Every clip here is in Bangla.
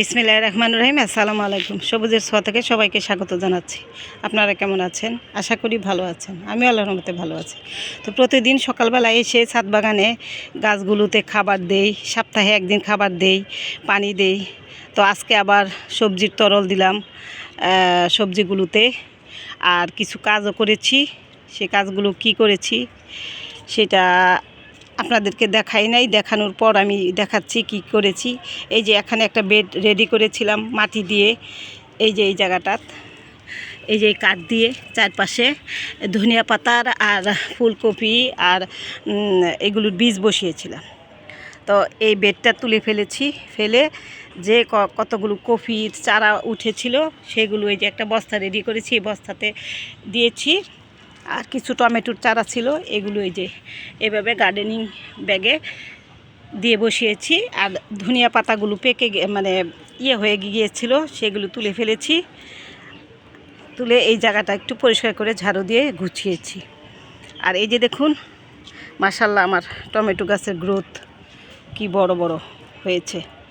বিসমিল্লাহ রহমান রহিম, আসসালামু আলাইকুম। সবুজের ছোঁয়া থেকে সবাইকে স্বাগত জানাচ্ছি। আপনারা কেমন আছেন? আশা করি ভালো আছেন। আমি আল্লাহর রহমতে ভালো আছি। তো প্রতিদিন সকালবেলা এসে ছাদ বাগানে গাছগুলোতে খাবার দেই, সপ্তাহে একদিন খাবার দেই, পানি দেই। তো আজকে আবার সবজির তরল দিলাম সবজিগুলোতে। আর কিছু কাজও করেছি। সে কাজগুলো কি করেছি, সেটা আপনাদেরকে দেখাই নাই। দেখানোর পর আমি দেখাচ্ছি কি করেছি। এই যে এখানে একটা বেড রেডি করেছিলাম মাটি দিয়ে। এই যে এই জায়গাটাত। এই যে কাঠ দিয়ে চারপাশে ধনিয়া পাতার আর ফুলকপি আর এগুলোর বীজ বসিয়েছিলাম। তো এই বেডটা তুলে ফেলেছি। ফেলে যে কতগুলো কপির চারা উঠেছিল, সেগুলো এই যে একটা বস্তা রেডি করেছি। এই বস্তাতে দিয়েছি। আর কিছু টমেটোর চারা ছিল, এগুলো এই যে এভাবে গার্ডেনিং ব্যাগে দিয়ে বসিয়েছি। আর ধনিয়া পাতাগুলো পেকে মানে ইয়ে হয়ে গিয়েছিল, সেগুলো তুলে ফেলেছি। তুলে এই জায়গাটা একটু পরিষ্কার করে ঝাড়ু দিয়ে গুছিয়েছি। আর এই যে দেখুন মাসাল্লাহ আমার টমেটো গাছের গ্রোথ কি বড় বড় হয়েছে।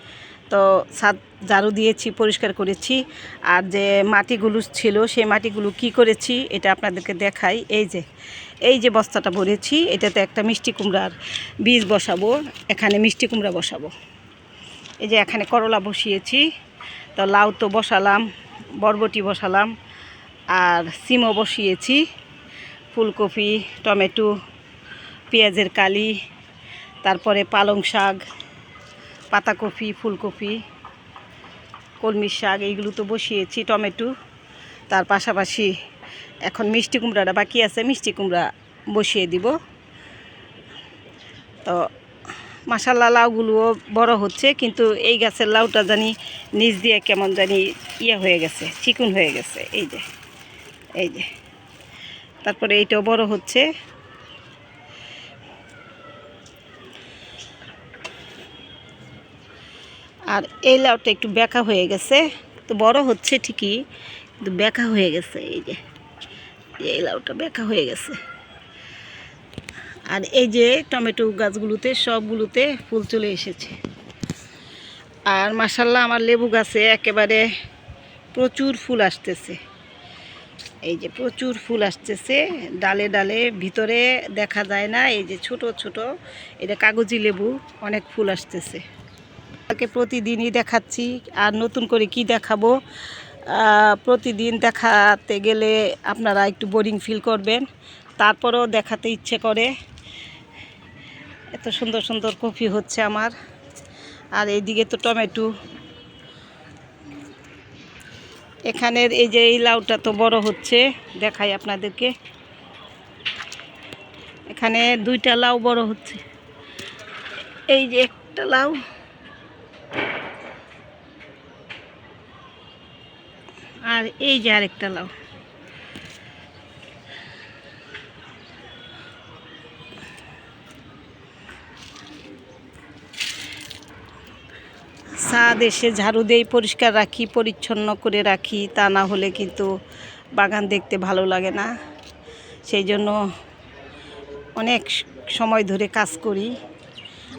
তো ছাদ ঝাড়ু দিয়েছি, পরিষ্কার করেছি। আর যে মাটিগুলো ছিল, সেই মাটিগুলো কি করেছি, এটা আপনাদেরকে দেখাই। এই যে এই যে বস্তাটা ভরেছি, এটাতে একটা মিষ্টি কুমড়ার বীজ বসাবো। এখানে মিষ্টি কুমড়া বসাবো। এই যে এখানে করলা বসিয়েছি, তো লাউ তো বসালাম, বরবটি বসালাম, আর সিমও বসিয়েছি, ফুলকপি, টমেটো, পেঁয়াজের কালি, তারপরে পালং শাক পাতাকপি ফুলকপি কলমির শাক, এইগুলো তো বসিয়েছি, টমেটো। তার পাশাপাশি এখন মিষ্টি কুমড়াটা বাকি আছে, মিষ্টি কুমড়া বসিয়ে দিব। তো মাসাল্লা লাউগুলোও বড় হচ্ছে, কিন্তু এই গাছের লাউটা জানি নিচ দিয়ে কেমন জানি ইয়ে হয়ে গেছে, চিকুন হয়ে গেছে, এই যে এই যে। তারপরে এইটাও বড় হচ্ছে। আর এই লাউটা একটু বেঁকা হয়ে গেছে। তো বড় হচ্ছে ঠিকই, কিন্তু বেঁকা হয়ে গেছে এই যে। এই লাউটা বেঁকা হয়ে গেছে। আর এই যে টমেটো গাছগুলোতে, সবগুলোতে ফুল চলে এসেছে। আর মাসাল্লাহ আমার লেবু গাছে একেবারে প্রচুর ফুল আসতেছে। এই যে প্রচুর ফুল আসতেছে, ডালে ডালে, ভিতরে দেখা যায় না, এই যে ছোট ছোট, এটা কাগজি লেবু, অনেক ফুল আসতেছে। তাকে প্রতিদিনই দেখাচ্ছি আর নতুন করে কি দেখাবো? প্রতিদিন দেখাতে গেলে আপনারা একটু বোরিং ফিল করবেন। তারপরেও দেখাতে ইচ্ছে করে। এত সুন্দর সুন্দর কফি হচ্ছে আমার। আর এইদিকে তো টমেটো। এখানের এই যে এই লাউটা তো বড় হচ্ছে, দেখাই আপনাদেরকে। এখানে দুইটা লাউ বড় হচ্ছে। এই যে একটা লাউ। আর এই যে আরেকটা লাউ। ছাদ এসে ঝাড়ু দেই, পরিষ্কার রাখি, পরিচ্ছন্ন করে রাখি, তা না হলে কিন্তু বাগান দেখতে ভালো লাগে না। সেই জন্য অনেক সময় ধরে কাজ করি।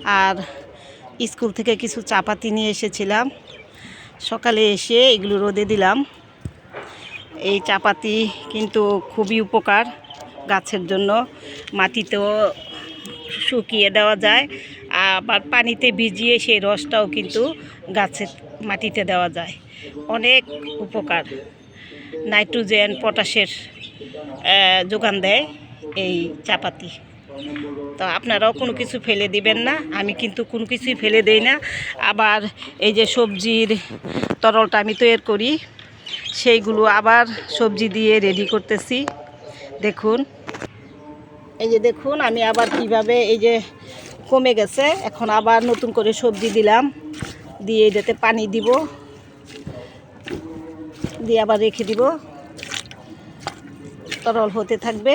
আর স্কুল থেকে কিছু চাপাতি নিয়ে এসেছিলাম। সকালে এসে এগুলো রোদে দিলাম। এই চাপাতি কিন্তু খুবই উপকার গাছের জন্য। মাটিতেও শুকিয়ে দেওয়া যায়, আবার পানিতে ভিজিয়ে সেই রসটাও কিন্তু গাছের মাটিতে দেওয়া যায়। অনেক উপকার। নাইট্রোজেন, পটাশের যোগান দেয় এই চাপাতি। তো আপনারাও কোনো কিছু ফেলে দিবেন না, আমি কিন্তু কোনো কিছুই ফেলে দেই না। আবার এই যে সবজির তরলটা আমি তৈরি করি সেইগুলো আবার সবজি দিয়ে রেডি করতেছি। দেখুন। এই যে দেখুন, আমি আবার কীভাবে এই যে কমে গেছে, এখন আবার নতুন করে সবজি দিলাম। দিয়ে এটাতে পানি দিব। দিয়ে আবার রেখে দিব। তরল হতে থাকবে।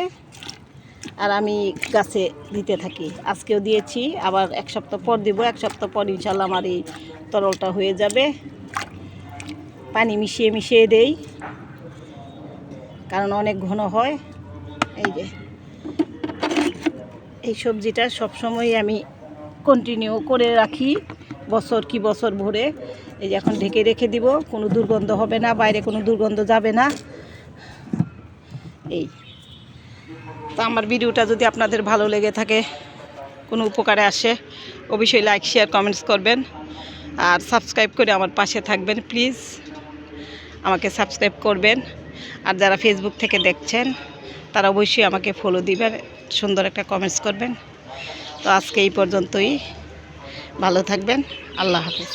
আর আমি গাছে দিতে থাকি। আজকেও দিয়েছি, আবার এক সপ্তাহ পর দিব। এক সপ্তাহ পর ইনশাল্লাহ আমার এই তরলটা হয়ে যাবে। পানি মিশিয়ে মিশিয়ে দেই। কারণ অনেক ঘন হয়। এই যে, এই সবজিটা সবসময় আমি কন্টিনিউ করে রাখি বছর কি বছর ভরে। এই যে এখন ঢেকে রেখে দিব, কোনো দুর্গন্ধ হবে না, বাইরে কোনো দুর্গন্ধ যাবে না। এই, তো আমার ভিডিওটা যদি আপনাদের ভালো লেগে থাকে, কোনো উপকারে আসে, অবশ্যই লাইক শেয়ার কমেন্টস করবেন। আর সাবস্ক্রাইব করে আমার পাশে থাকবেন প্লিজ আমাকে সাবস্ক্রাইব করবেন। আর যারা ফেসবুক থেকে দেখছেন, তারা অবশ্যই আমাকে ফলো দিবেন, সুন্দর একটা কমেন্টস করবেন। তো আজকে এই পর্যন্তই। ভালো থাকবেন। আল্লাহ হাফিজ।